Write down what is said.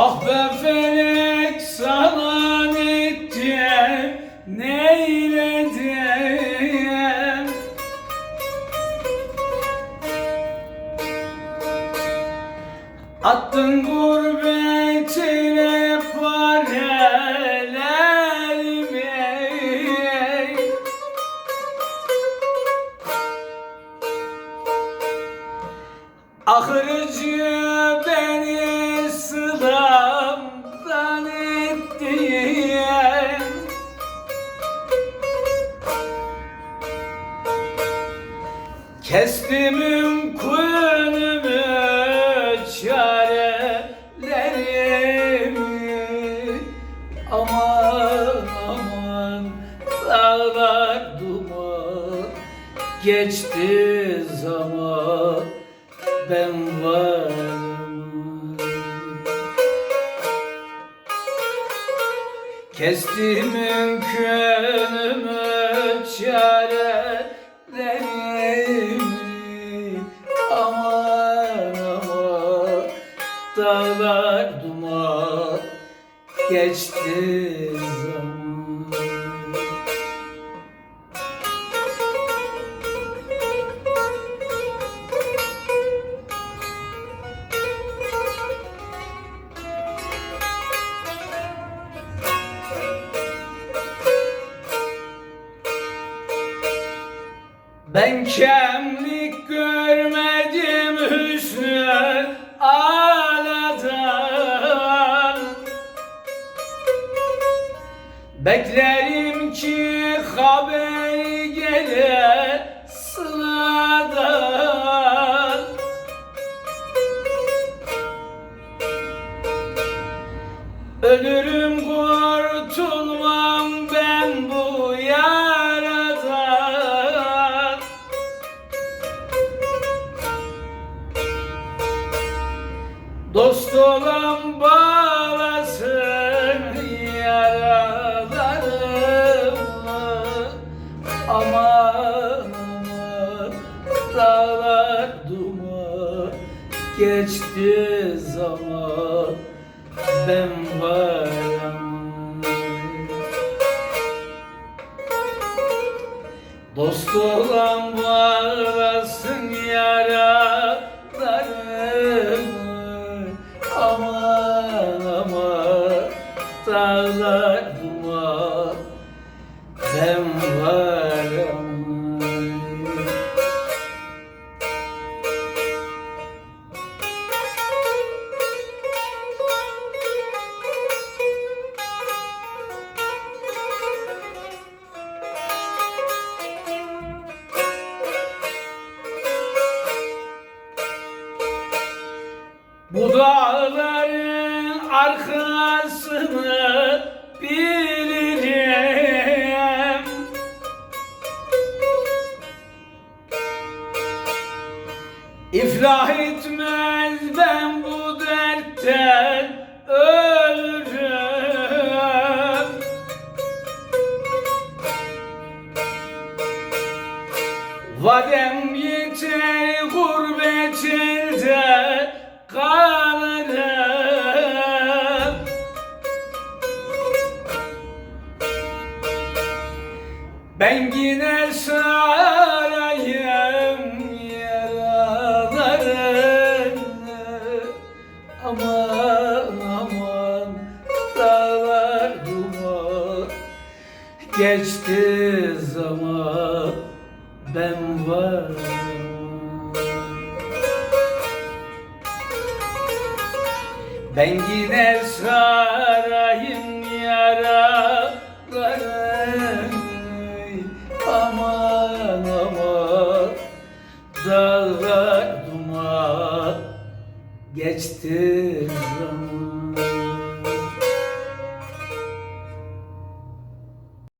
Ah be felek sana ne diye neylediyem Attın gurbetine parelerimi Ahırcı beni sıla Kestimim kuyunumu çarelerimi Aman aman dağlar duman. Geçti zaman ben varım. Kestim mümkünümü çarelerimi dağlar duman Geçti zaman. Ben kemlik Beklerim ki haber gele sıladan Ölürüm kurtulmam ben bu yaradan Dost olan Geçti zaman ben varım. Dost olan varasın yaralarımı Aman aman dağlar Bu dağların arkasını bilirim. İflah etmez ben bu dertten Ben yine sarayım yaralarını Aman aman dağlar duman Geçti zaman ben varım. Ben yine sarayım yaralarını geçti zaman.